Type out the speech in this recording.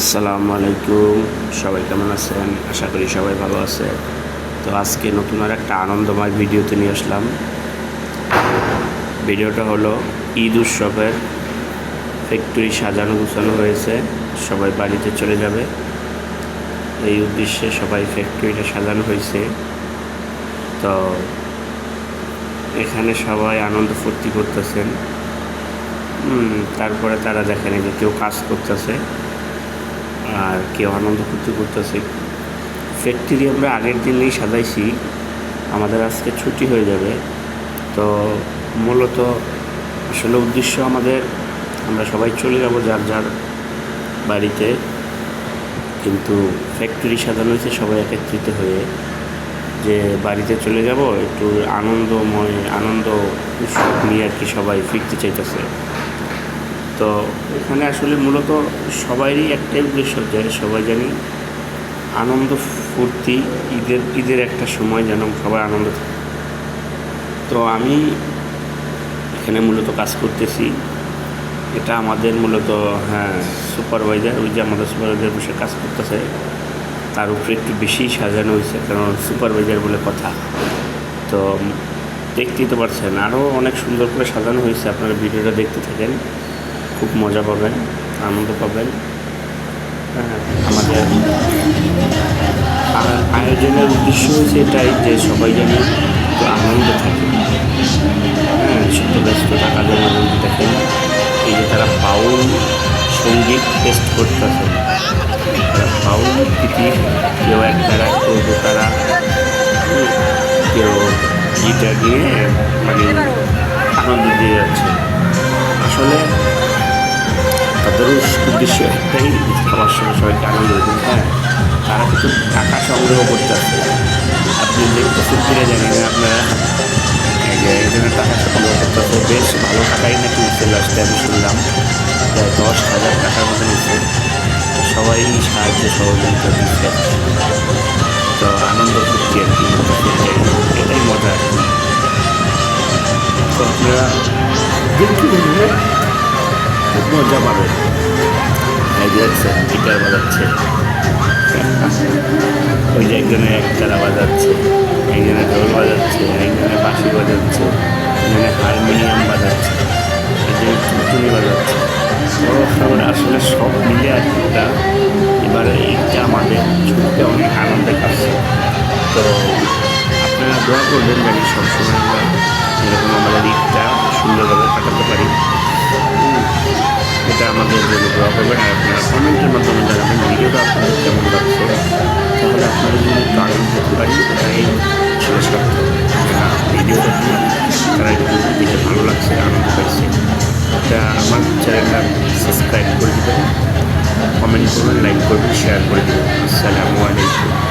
আসসালামু আলাইকুম সবাই কেমন আছেন? আশা করি সবাই ভালো আছে তো আজকে নতুন আর একটা আনন্দময় ভিডিওতে নিয়ে আসলাম। ভিডিওটা হলো ঈদ উৎসবের ফ্যাক্টরি সাজানো গুছানো হয়েছে। সবাই বাড়িতে চলে যাবে। এই উদ্দেশ্যে সবাই ফ্যাক্টরিটা সাজানো হয়েছে। তো এখানে সবাই আনন্দ ফুর্তি করতেছেন। তারপরে তারা দেখেন যে কেউ কাজ করতেছে। আর কেউ আনন্দ ফুর্তি করতেছে। ফ্যাক্টরি আমরা আগের দিনেই সাজাইছি। আমাদের আজকে ছুটি হয়ে যাবে। তো মূলত আসলে উদ্দেশ্য আমাদের, আমরা সবাই চলে যাব যার যার বাড়িতে। কিন্তু ফ্যাক্টরি সাজানো হয়েছে সবাই একত্রিত হয়ে। যে বাড়িতে চলে যাব, একটু আনন্দময়, আনন্দ উৎসব নিয়ে আর কি সবাই ফিরতে চাইতেছে। তো এখানে আসলে মূলত সবারই একটাই উদ্দেশ্য যে সবাই জানি আনন্দ ফুর্তি, ঈদের ঈদের একটা সময় যেন সবাই আনন্দ থাকে। তো আমি এখানে মূলত কাজ করতেছি। এটা আমাদের মূলত হ্যাঁ সুপারভাইজার, ওই যে আমাদের সুপারভাইজার বসে কাজ করতেছে। তার উপরে একটু বেশি সাজানো হয়েছে, কারণ সুপারভাইজার বলে কথা। তো দেখতেই তো পারছেন আরও অনেক সুন্দর করে সাজানো হয়েছে, আপনারা ভিডিওটা দেখতে থাকেন। খুব মজা পাবেন আনন্দ পাবেন। হ্যাঁ, আমাদের আয়োজনের উদ্দেশ্য হয়েছে এটাই যে সবাই যেন একটু আনন্দ থাকে। হ্যাঁ শত ব্যস্ততা কাজের মধ্যে যদি দেখেন এই যে তারা পাউল সংগীত টেস্ট করতেছে। তারা বাউল গীতি কেউ এক তারা কেউ তারা। কেউ গিটার দিয়ে মানে আনন্দ দিয়ে যাচ্ছে। আসলে তাদের উদ্দেশ্য একটাই খাবার সময় সবাইকে আনন্দ দেবেন হ্যাঁ তারা কিন্তু টাকা সংগ্রহ করতে আসছে আপনি দেখতেছেন ফিরে জানেন আপনারা। একজনের টাকা সংগ্রহ করতে আসছে বেশ ভালো টাকাই নাকি চলে আসছে আমি শুনলাম। প্রায় দশ হাজার টাকার মতো নিচ্ছে সবাই সাহায্য সহযোগিতা দিচ্ছে। তো আনন্দ ফুর্তি আর কি এটাই মজা আর কি। তো আপনারা দেখতে মজা পাবেন এই দেখছেন বাজাচ্ছে। ওই যে একজনে একতারা বাজাচ্ছে একজনে ঢোল বাজাচ্ছে একজনে বাঁশি বাজাচ্ছে একজনে হারমোনিয়াম বাজাচ্ছে একজনে টুটুনি বাজাচ্ছে। তো সবার আসলে সব মিলে আর একটা এবারে ঈদটা আমাদের ছুটিতে অনেক আনন্দে কাটছে তো আপনারা দোয়া করবেন জানি সবসময় আমরা এরকম আমাদের ঈদটা সুন্দরভাবে কাটাতে পারি। এটা আমাদের জন্য দোয়া করবেন আর আপনারা কমেন্টের মাধ্যমে জানাবেন ভিডিওটা আপনাদের কেমন লাগছে। তাহলে আপনাদের যদি আনন্দ পেতে পারি যে না ভিডিওটা তারা দেখে ভালো লাগছে, আনন্দ পাইছে এটা আমার চ্যানেলটা সাবস্ক্রাইব করে দেবেন। কমেন্ট করবেন লাইক করবেন, শেয়ার করে দেবেন। আসসালামু আলাইকুম।